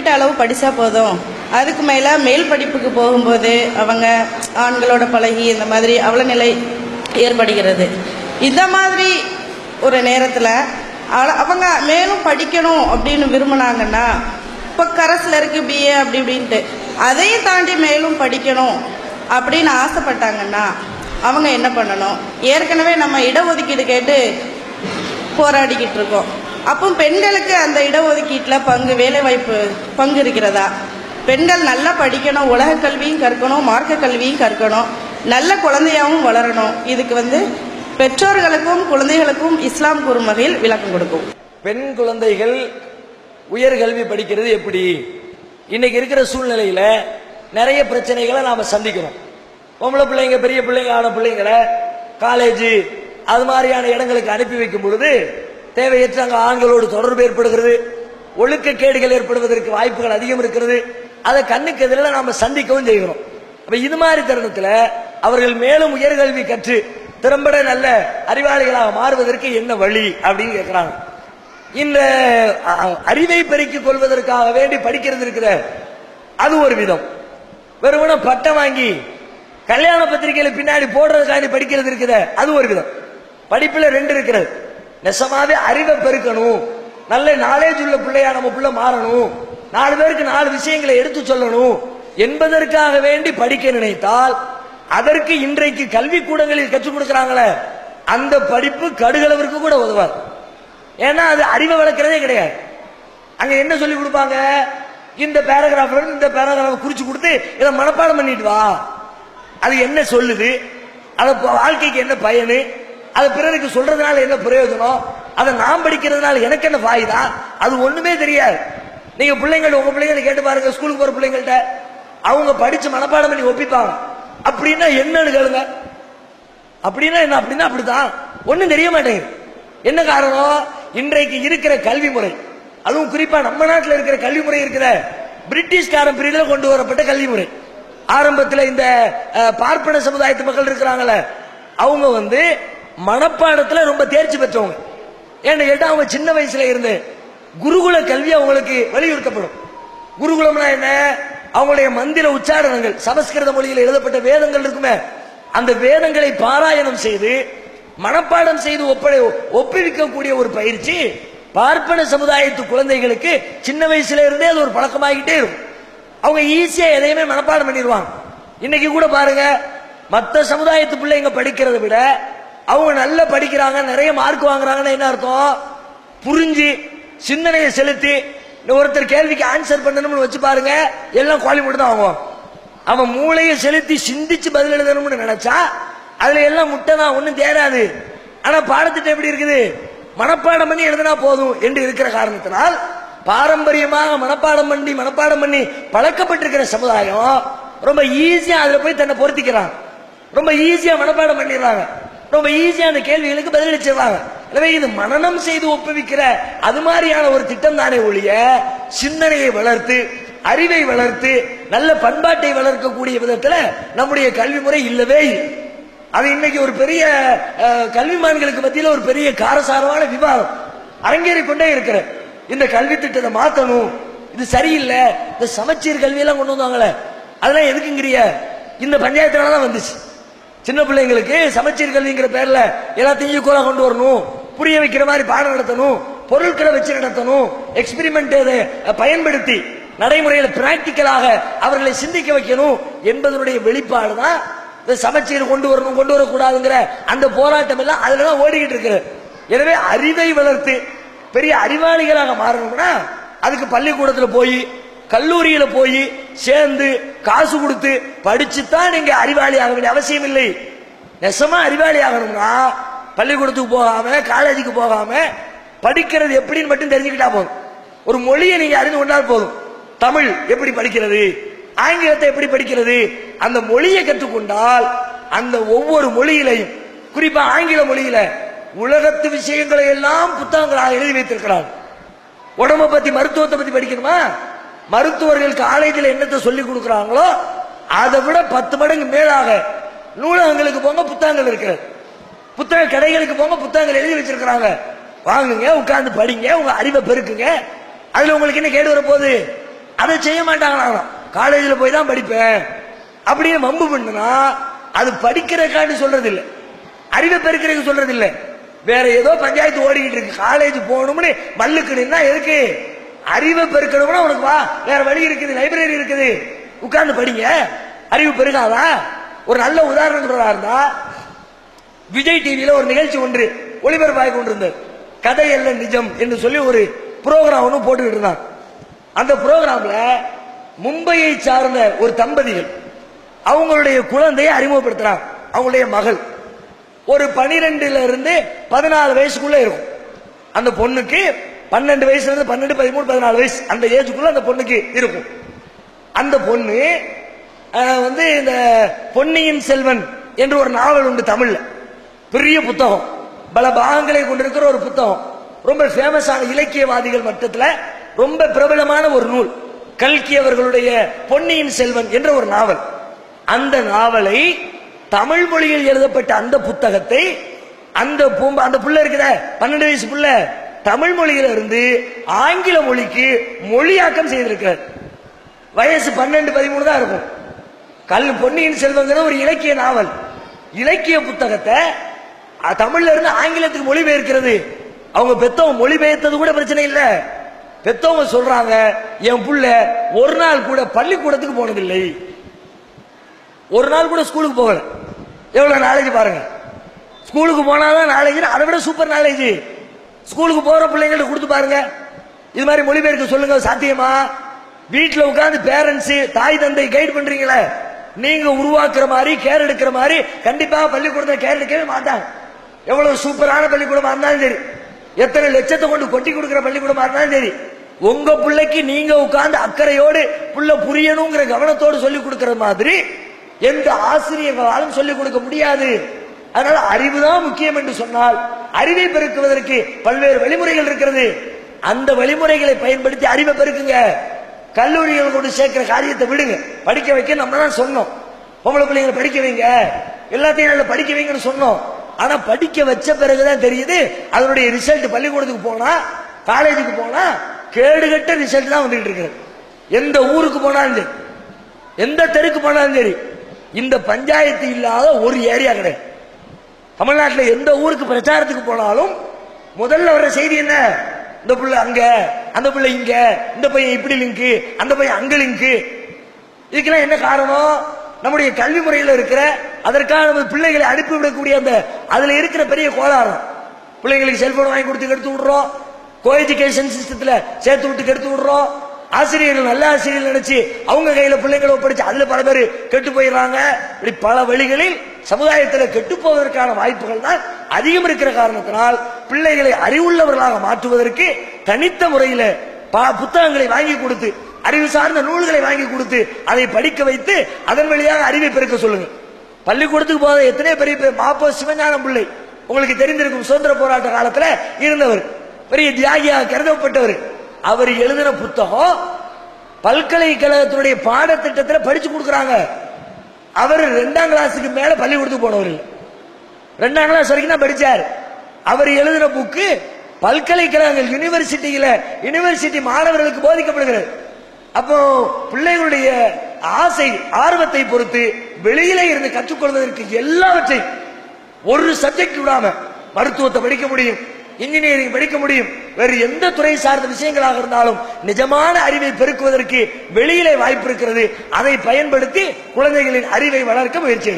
குறிப்பிட்ட அளவு படித்தா போதும். அதுக்கு மேலே மேல் படிப்புக்கு போகும்போது அவங்க ஆண்களோட பழகி இந்த மாதிரி அவல நிலை ஏற்படுகிறது. இந்த மாதிரி ஒரு நேரத்தில் அவங்க மேலும் படிக்கணும் அப்படின்னு விரும்பினாங்கன்னா இப்போ கரஸில் இருக்குது பிஏ அப்படி இப்படின்ட்டு அதையும் தாண்டி மேலும் படிக்கணும் அப்படின்னு ஆசைப்பட்டாங்கன்னா அவங்க என்ன பண்ணணும்? ஏற்கனவே நம்ம இடஒதுக்கீடு கேட்டு போராடிக்கிட்டு இருக்கோம். அப்போ பெண்களுக்கு அந்த இடஒதுக்கீட்டில் பங்கு வேலைவாய்ப்பு பங்கு இருக்கிறதா? பெண்கள் நல்லா படிக்கணும் உலக கல்வியும் கற்கணும் மார்க்க கல்வியும் கற்கணும் நல்ல குழந்தையாகவும் வளரணும். இதுக்கு வந்து பெற்றோர்களுக்கும் குழந்தைகளுக்கும் இஸ்லாம் கூறும் வகையில் விளக்கம் கொடுக்கும். பெண் குழந்தைகள் உயர்கல்வி படிக்கிறது எப்படி? இன்னைக்கு இருக்கிற சூழ்நிலையில நிறைய பிரச்சனைகளை நாம சந்திக்கிறோம். பொம்பளை பிள்ளைங்க பெரிய பிள்ளைங்க ஆன பிள்ளைங்களை காலேஜ் அது மாதிரியான இடங்களுக்கு அனுப்பி வைக்கும் பொழுது தேவையற்ற அங்கே ஆண்களோடு தொடர்பு ஏற்படுகிறது. ஒழுக்க கேடுகள் ஏற்படுவதற்கு வாய்ப்புகள் அதிகம் இருக்கிறது. அதை கண்ணுக்கு எதிரில் நாம் சந்திக்கவும் செய்கிறோம். அப்ப இது மாதிரி தருணத்தில் அவர்கள் மேலும் உயர்கல்வி கற்று திறம்பட நல்ல அறிவாளிகளாக மாறுவதற்கு என்ன வழி அப்படின்னு கேட்கிறாங்க இந்த அறிவை பெருக்கிக் கொள்வதற்காக வேண்டி படிக்கிறது இருக்கிற அது ஒரு விதம். வெறுமன பட்டம் வாங்கி கல்யாண பத்திரிகையில பின்னாடி போடுறதுக்காண்டி படிக்கிறது இருக்கிற அது ஒரு விதம். படிப்புல ரெண்டு இருக்கிறது. நெசமாவே அறிவை பெருக்கணும். நல்ல நாலேஜ் உள்ள பிள்ளையா நம்ம பிள்ளை மாறணும். நாலு பேருக்கு நாலு விஷயங்களை எடுத்து சொல்லணும். என்பதற்காக வேண்டி படிக்க நினைத்தால் அதற்கு இன்றைக்கு கல்வி கூடங்களில் கற்றுக் கொடுக்கிறாங்களே அந்த படிப்பு கடுகளவிற்கு கூட உதவாது. ஏன்னா அது அறிவை வளர்க்கிறதே கிடையாது. அங்க என்ன சொல்லி கொடுப்பாங்க? இந்த பேராகிராஃப் இந்த பேராகிராஃப் குறிச்சு கொடுத்து இதை மனப்பாடம் பண்ணிட்டு வா. அது என்ன சொல்லுது? அது வாழ்க்கைக்கு என்ன பயனு? அதை பிறருக்கு சொல்றதுனால என்ன பிரயோஜனம்? அதை நான் படிக்கிறதுனால எனக்கு என்ன ஃபாயுதா? அது ஒண்ணுமே தெரியாது. நீங்க பிள்ளைங்கள உங்க பிள்ளைங்களை கேட்டு பாருங்க ஸ்கூலுக்கு போற பிள்ளைங்கள்ட்ட. அவங்க படிச்சு மனப்பாடம் பண்ணி ஒப்பிப்பாங்க. அப்படின்னா என்னன்னு கேளுங்க அப்படின்னா என்ன? அப்படின்னா அப்படிதான் ஒண்ணும் தெரிய மாட்டேங்குது. என்ன காரணம்? இன்றைக்கு இருக்கிற கல்வி முறை. அதுவும் குறிப்பா நம்ம நாட்டில் இருக்கிற கல்வி முறை இருக்கிற பிரிட்டிஷ்காரன் பிரிவில் கொண்டு வரப்பட்ட கல்வி முறை. ஆரம்பத்தில் இந்த பார்ப்பன சமுதாயத்து மக்கள் இருக்கிறாங்களே அவங்க வந்து மனப்பாடத்துல ரொம்ப தேர்ச்சி பெற்றவங்க. ஏன்னு கேட்டா அவங்க சின்ன வயசுல இருந்து குருகுல கல்வி அவங்களுக்கு வலியுறுத்தப்படும். குருகுலம்னா என்ன? அவங்களுடைய மந்திர உச்சாரணங்கள். சமஸ்கிருத மொழியில் எழுதப்பட்ட வேதங்கள் இருக்குமே. அந்த வேதங்களை பாராயணம் செய்து மனப்பாடம் செய்து ஒப்படை ஒப்புவிக்கக்கூடிய ஒரு பயிற்சி பார்ப்பன சமுதாயத்து குழந்தைகளுக்கு சின்ன வயசுல இருந்தே அது ஒரு பழக்கமாகிட்டே இருக்கும். அவங்க ஈஸியா எதையுமே மனப்பாடம் பண்ணிடுவாங்க. இன்னைக்கு கூட பாருங்க மற்ற சமுதாயத்து பிள்ளைங்க படிக்கிறதை விட அவங்க நல்லா படிக்கிறாங்க நிறைய மார்க் வாங்குறாங்கன்னா என்ன அர்த்தம்? புரிஞ்சு சிந்தனையை செலுத்தி ஒருத்தர் கேள்விக்கு ஆன்சர் பண்ணணும்னு வச்சு பாருங்க எல்லாம் குவாலி மட்டும் தான் ஆகும். அவன் மூளையை செலுத்தி சிந்திச்சு பதில் எழுதணும்னு நினைச்சா அதுல எல்லாம் முட்டை தான் ஒன்றும் தேராது ஆனா பாடத்திட்டம் எப்படி இருக்குது? மனப்பாடம் பண்ணி எழுதினா போதும் என்று இருக்கிற காரணத்தினால் பாரம்பரியமாக மனப்பாடம் பண்ணி மனப்பாடம் பண்ணி பழக்கப்பட்டிருக்கிற சமுதாயம் ரொம்ப ஈஸியா அதுல போய் தன்னை பொருத்திக்கிறான். ரொம்ப ஈஸியா மனப்பாடம் பண்ணிடுறாங்க. ரொம்ப ஈஸியா அந்த கேள்விகளுக்கு பதிலளிச்சிடுறாங்க எனவே இது மனநம் செய்து ஒப்புவிக்கிற அது மாதிரியான ஒரு திட்டம் தானே ஒழிய சிந்தனையை வளர்த்து அறிவை வளர்த்து நல்ல பண்பாட்டை வளர்க்கக்கூடிய விதத்துல நம்முடைய கல்வி முறை இல்லவே இல்லை. அது இன்னைக்கு ஒரு பெரிய கல்விமான்களுக்கு மத்தியில் ஒரு பெரிய காரசாரமான விவாதம். அரங்கேறி கொண்டே இருக்கிற இந்த கல்வி திட்டத்தை மாத்தணும். இது சரியில்லை. இந்த சமச்சீர் கல்வியெல்லாம் கொண்டு வந்தாங்களே. அதெல்லாம் எதுக்குங்கிறிய? இந்த பஞ்சாயத்துல தான் வந்துச்சு. சின்ன பிள்ளைங்களுக்கு சமச்சீர் கல்விங்கிற பேர்ல எல்லாத்தையும் ஈக்குவலா கொண்டு வரணும். புரிய வைக்கிற மாதிரி பாடம் நடத்தணும். பொருட்களை வச்சு நடத்தணும். எக்ஸ்பெரிமெண்ட் பயன்படுத்தி நடைமுறையில் பிராக்டிக்கலாக அவர்களை சிந்திக்க வைக்கணும் என்பதனுடைய வெளிப்பாடு தான் இந்த சமச்சீர் கொண்டு வரணும் கொண்டு வரக்கூடாதுங்கிற அந்த போராட்டம் எல்லாம் அதுல தான் ஓடிக்கிட்டு இருக்கு எனவே அறிவை வளர்த்து பெரிய அறிவாளிகளாக மாறணும்னா அதுக்கு பள்ளிக்கூடத்தில் போய் கல்லூரியில் போய் சேர்ந்து காசு கொடுத்து படிச்சுத்தான் நீங்க அறிவாளி ஆக வேண்டிய அவசியம் இல்லை. நெசமா அறிவாளி ஆகணும்னா பள்ளிக்கூடத்துக்கு போகாம காலேஜுக்கு போகாம படிக்கிறது எப்படின்னு மட்டும் தெரிஞ்சுக்கிட்டா போதும். ஒரு மொழியை நீங்க அறிந்து கொண்டால் போதும். தமிழ் எப்படி படிக்கிறது? ஆங்கிலத்தை எப்படி படிக்கிறது? அந்த மொழியை கற்றுக்கொண்டால் அந்த ஒவ்வொரு மொழியிலையும் குறிப்பா ஆங்கில மொழியில உலகத்து விஷயங்களை எல்லாம் புத்தகங்களாக எழுதி வைத்திருக்கிறார் உடம்ப பத்தி மருத்துவத்தை பத்தி படிக்கணுமா? மருத்துவர்கள் காலேஜில் என்னத்தை சொல்லி கொடுக்குறாங்களோ அதை விட பத்து மடங்கு மேலாக நூலகங்களுக்கு போங்க புத்தகங்கள் இருக்கிறது புத்தக கடைகளுக்கு போங்க புத்தகங்கள் எழுதி வச்சிருக்கிறாங்க. வாங்குங்க உட்கார்ந்து படிங்க உங்க அறிவை பெருக்குங்க. அதுல உங்களுக்கு என்ன கேடு வர போகுது அதை செய்ய மாட்டாங்களாம். காலேஜில் போய் தான் படிப்பேன். அப்படியே மம்பு பண்ணுனா அது படிக்கிறக்காண்டி சொல்றது இல்லை அறிவை பெருக்கிறதுக்கு சொல்றது இல்லை வேற ஏதோ பஞ்சாயத்து ஓடிக்கிட்டு இருக்கு. காலேஜ் போகணும்னு மல்லுக்கு நின்னா எதுக்கு? அறிவை பெருக்கணும்னா உனக்கு வா. வேற வழி இருக்குது லைப்ரரி இருக்குது. உட்கார்ந்து படிங்க. அறிவு பெருகாதா? ஒரு நல்ல உதாரணம் சொல்றதா இருந்தா விஜய் டிவியில ஒரு நிகழ்ச்சி ஒன்று ஒளிபரப்பாகி கொண்டிருந்தது. கதை அல்ல நிஜம் என்று சொல்லி ஒரு புரோகிராம் ஒன்று போட்டுக்கிட்டு இருந்தான். அந்த புரோகிராம்ல மும்பையை சார்ந்த ஒரு தம்பதிகள் அவங்களுடைய குழந்தையை அறிமுகப்படுத்துறாங்க. அவங்களுடைய மகள். ஒரு பனிரெண்டுல இருந்து பதினாலு வயசுக்குள்ள இருக்கும். அந்த பொண்ணுக்கு பன்னெண்டு வயசுல இருந்து பன்னெண்டு பதிமூணு பதினாலு வயசு அந்த ஏஜுக்குள்ள அந்த பொண்ணுக்கு இருக்கும். அந்த பொண்ணு வந்து இந்த பொன்னியின் செல்வன் என்று ஒரு நாவல் உண்டு தமிழ்ல. பெரிய புத்தகம். பல பாகங்களை கொண்டிருக்கிற ஒரு புத்தகம். ரொம்ப ஃபேமஸான இலக்கியவாதிகள் மட்டத்தில் ரொம்ப பிரபலமான ஒரு நூல். கல்கி அவர்களுடைய பொன்னியின் செல்வன் என்ற ஒரு நாவல். அந்த நாவலை தமிழ் மொழியில் எழுதப்பட்ட அந்த புத்தகத்தை அந்த பூம்பா அந்த புள்ள இருக்குதா பன்னெண்டு வயசு புள்ள. தமிழ் மொழியில இருந்து ஆங்கில மொழிக்கு மொழியாக்கம் செய்திருக்கிறார். வயசு பன்னெண்டு பதிமூணு தான் இருக்கும். கல் பொன்னியின் செல்வங்கிற ஒரு இலக்கிய நாவல். இலக்கிய புத்தகத்தை தமிழ்ல இருந்து ஆங்கிலத்துக்கு மொழிபெயர்க்கிறது. அவங்க பெத்தவங்க மொழிபெயர்த்தது கூட பிரச்சனை இல்ல. பெத்தவங்க சொல்றாங்க என் புள்ள ஒரு நாள் கூட பள்ளிக்கூடத்துக்கு போனதில்லை. ஒரு நாள் கூட ஸ்கூலுக்கு போகல. எவ்வளவு நாலேஜ் பாருங்க. ஸ்கூலுக்கு போனாதான் நாலேஜ் அதை விட சூப்பர் நாலேஜ். ஸ்கூலுக்கு போகிற பிள்ளைங்கள்ட்ட கொடுத்து பாருங்க. இது மாதிரி மொழிபெயர்க்க சொல்லுங்க சாத்தியமா? வீட்டில் உட்காந்து பேரண்ட்ஸ் தாய் தந்தை கைட் பண்றீங்களே. நீங்க உருவாக்குற மாதிரி கேர் எடுக்கிற மாதிரி கண்டிப்பா பள்ளிக்கூடத்தை கேர் எடுக்கவே மாட்டாங்க. எவ்வளவு சூப்பரான பள்ளிக்கூடமா இருந்தாலும் சரி. எத்தனை லட்சத்தை கொண்டு கொட்டி கொடுக்குற பள்ளிக்கூடமா இருந்தாலும் சரி. உங்க பிள்ளைக்கு நீங்க உட்கார்ந்து அக்கறையோடு புள்ள புரியணுங்கிற கவனத்தோடு சொல்லி கொடுக்கிற மாதிரி எந்த ஆசிரியர்களாலும் சொல்லிக் கொடுக்க முடியாது. அதனால அறிவுதான் முக்கியம் என்று சொன்னால் அறிவை பெருக்குவதற்கு பல்வேறு வழிமுறைகள் இருக்கிறது. அந்த வழிமுறைகளை பயன்படுத்தி அறிவை பெருக்குங்க. கல்லூரிகள் கொண்டு சேர்க்கிற காரியத்தை விடுங்க. படிக்க வைக்க நம்ம தான் சொன்னோம். பொம்பளை பிள்ளைங்களை படிக்க வைங்க. எல்லாத்தையும் நல்லா படிக்க வைங்கன்னு சொன்னோம். ஆனா படிக்க வச்ச பிறகுதான் தெரியுது அதனுடைய ரிசல்ட் பள்ளிக்கூடத்துக்கு போனா காலேஜுக்கு போனா கேடுகட்ட ரிசல்ட் தான் வந்துகிட்டு இருக்கிறது. எந்த ஊருக்கு போனாலும் சரி எந்த தெருக்கு போனாலும் சரி இந்த பஞ்சாயத்து இல்லாத ஒரு ஏரியா கிடையாது. தமிழ்நாட்டில் எந்த ஊருக்கு பிரச்சாரத்துக்கு போனாலும் முதல்ல வர செய்தி என்ன? இந்த பிள்ளை அங்க அந்த பிள்ளை இங்க இந்த பையன் இப்படி லிங்க் அந்த பையன் அங்க லிங்க் இதுக்கெல்லாம் என்ன காரணம்? நம்முடைய கல்வி முறையில் இருக்கிற அதற்காக நம்ம பிள்ளைகளை அனுப்பிவிடக்கூடிய அந்த அதுல இருக்கிற பெரிய கோளாறு. பிள்ளைங்களுக்கு செல்போன் வாங்கி கொடுத்து கெடுத்து விடுறோம். கோ எஜுகேஷன் சிஸ்டத்துல சேர்த்து விட்டு கெடுத்து விடுறோம். ஆசிரியர்கள் நல்ல ஆசிரியர்கள் நினைச்சு அவங்க கையில பிள்ளைங்களை ஒப்படைச்சு அதுல பல பேர் கெட்டு போயிடுறாங்க. இப்படி பல வழிகளில் சமுதாயத்தில் கெட்டு போவதற்கான வாய்ப்புகள் தான் அதிகம் இருக்கிற காரணத்தினால் பிள்ளைகளை அறிவுள்ளவர்களாக மாற்றுவதற்கு தனித்த முறையில புத்தகங்களை வாங்கி கொடுத்து அறிவு சார்ந்த நூல்களை வாங்கி கொடுத்து அதை படிக்க வைத்து அதன் வழியாக அறிவை பெருக்க சொல்லுங்க. பள்ளிக்கூடத்துக்கு போத எத்தனை பெரிய பெரிய மாப்போ சிவஞானம் பிள்ளை உங்களுக்கு தெரிந்திருக்கும் சுதந்திர போராட்ட காலத்துல இருந்தவர். பெரிய தியாகியாக கருதப்பட்டவர். அவர் எழுதின புத்தகம் பல்கலைக்கழகத்தினுடைய பாடத்திட்டத்தில் படிச்சு கொடுக்குறாங்க. அவர் ரெண்டாம் கிளாஸுக்கு மேல பள்ளிக்கூடத்துக்கு போனவர். ரெண்டாம் கிளாஸ் வரைக்கும் தான் படிச்சார். அவர் எழுதின புக்கு பல்கலைக்கழகங்கள் யூனிவர்சிட்டியில யூனிவர்சிட்டி மாணவர்களுக்கு போதிக்கப்படுகிறது. அப்போ பிள்ளைகளுடைய ஆசை ஆர்வத்தை பொறுத்து வெளியிலே இருந்து கற்றுக்கொள்வதற்கு எல்லாவற்றையும் ஒரு சப்ஜெக்ட் விடாம மருத்துவத்தை படிக்க முடியும். இன்ஜினியரிங் படிக்க முடியும். வேறு எந்த துறை சார்ந்த விஷயங்களாக இருந்தாலும் நிஜமான அறிவை பெருக்குவதற்கு வெளியிலே வாய்ப்பு இருக்கிறது. அதை பயன்படுத்தி குழந்தைகளின் அறிவை வளர்க்க முயற்சி